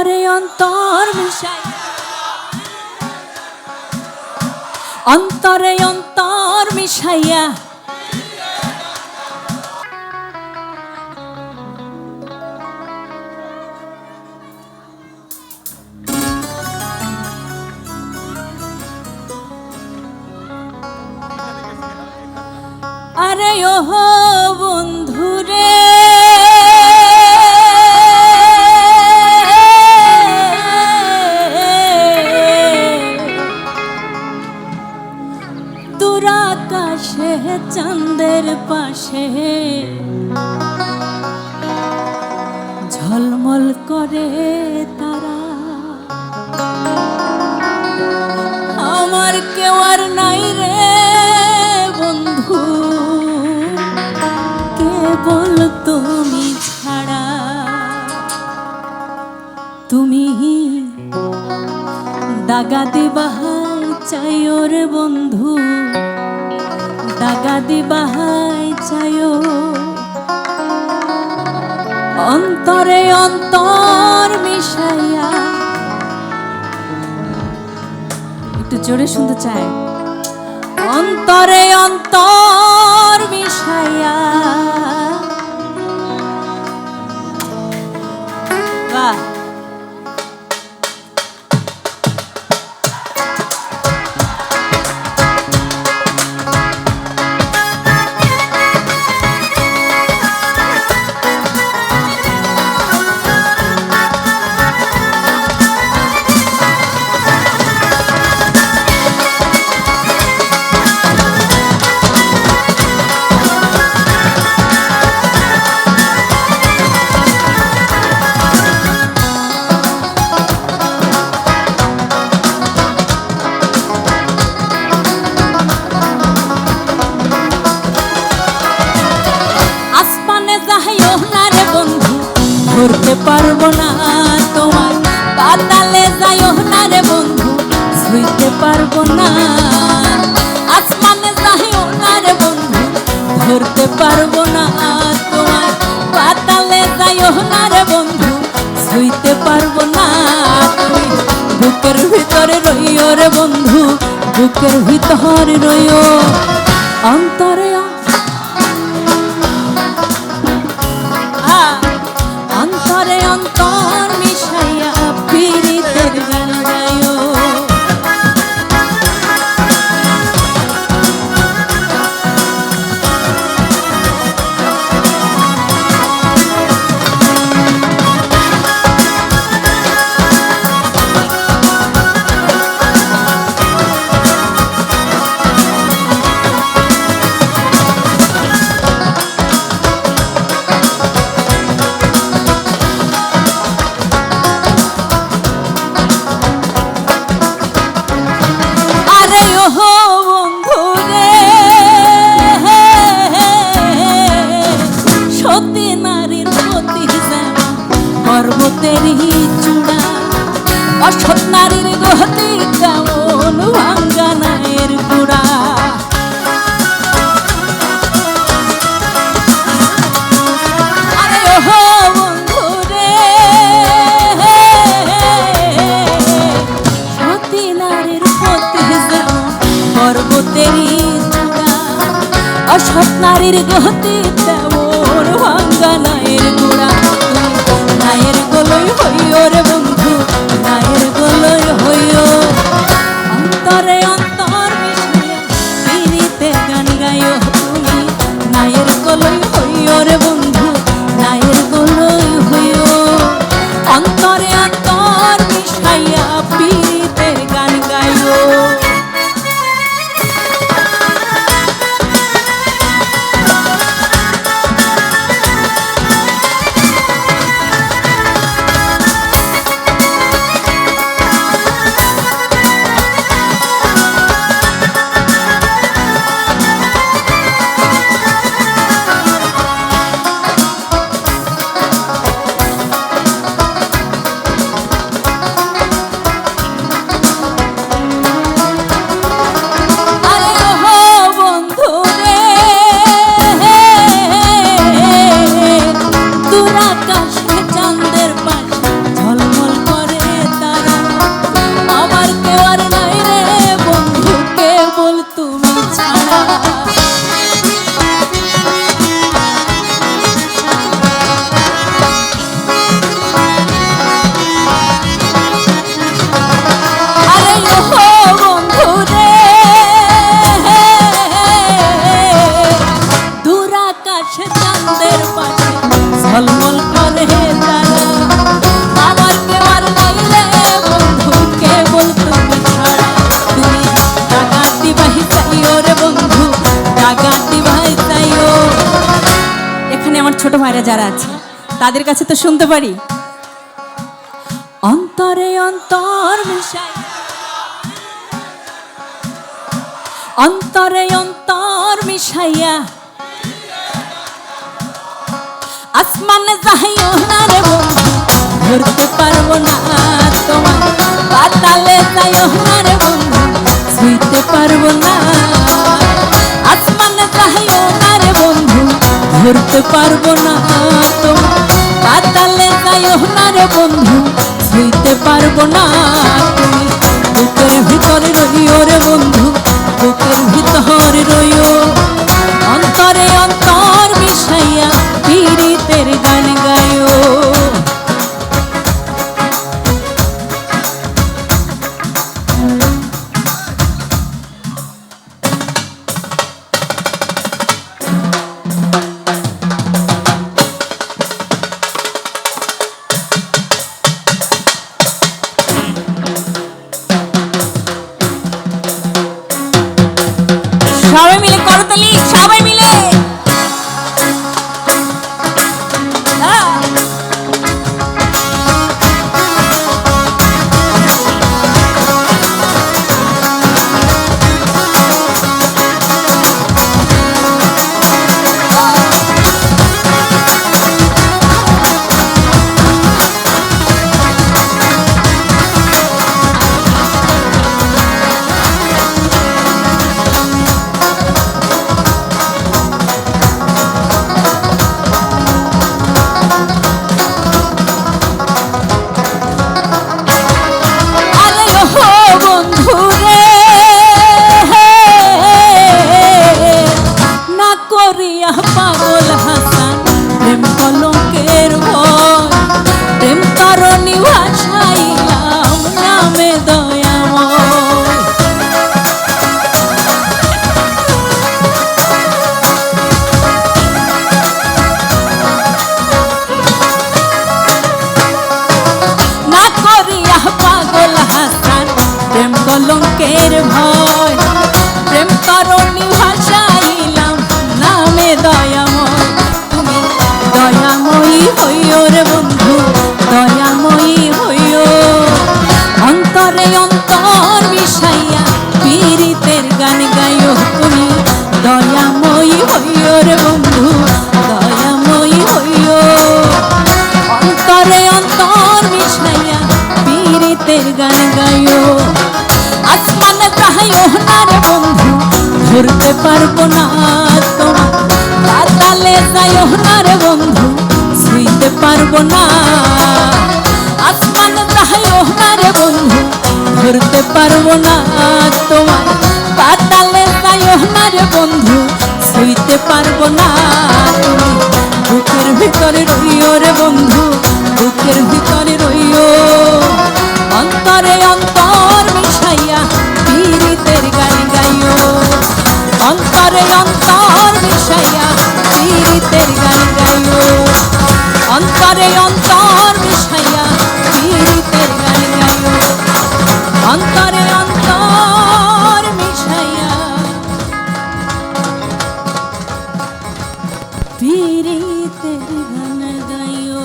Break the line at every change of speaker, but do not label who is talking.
অন্তরে অন্তর মিশাই। অন্তরে অন্তর মিশাইয়া। আরে ও বন্ধুরে দূর আকাশে, চাঁদের পাশে। ঝলমল করে তারা। আমার কেউ আর নাই রে বন্ধু। কেবল তুমি ছাড়া। তুমি দাগা দিবাহাই চাইও রে বন্ধু। দাগা বাহাই চায়। অন্তরে অন্তর মিশাইয়া। একটু জোরে শুনতে চাই। অন্তরে অন্তর মিশাইয়া। পারব না তোমার পাতালে যাইও না রে বন্ধু ছুঁইতে পারব না। আসমানে যাইও না রে বন্ধু, ধরতে পারব না তোমার পাতালে যাইও না রে বন্ধু ছুঁইতে পারব না তুমি। বুকের ভিতরে রইও রে বন্ধু, বুকের ভিতরে রইও। অন্তরে অন্তরে অন্তর নারীর গতি বাইরে যারা আছে, তাদের কাছে তো শুনতে পারি। অন্তরে অন্তর অন্তরে অন্তর মিশাইয়া। আসমানে যাইও ধরতে পারব না তোমার পাতালে যাইও না বন্ধু, ছুঁইতে পারব না ধরতে পারব না তোমার পাতালে যাইও না রে বন্ধু ছুঁইতে পারব না তুমি। বুকের ভিতরে রহিও রে বন্ধু ধরতে পারব না তোমার পাতালে যাইও না রে বন্ধু ছুঁইতে পারব না। আসমানে চাহাইও না রে বন্ধু, ধরতে পারব না তোমার পাতালে যাইও না রে বন্ধু ছুঁইতে পারব না বুকের ভিতরে রইও রে বন্ধু, বুকের ভিতরে রইও। অন্তরে অন্তর পীড়িতের গান গাইও। অন্তরে অন্তর মিশাইয়া পীড়িতের গান গাইও। অন্তরে অন্তর মিশাইয়া পীড়িতের গান গাইও।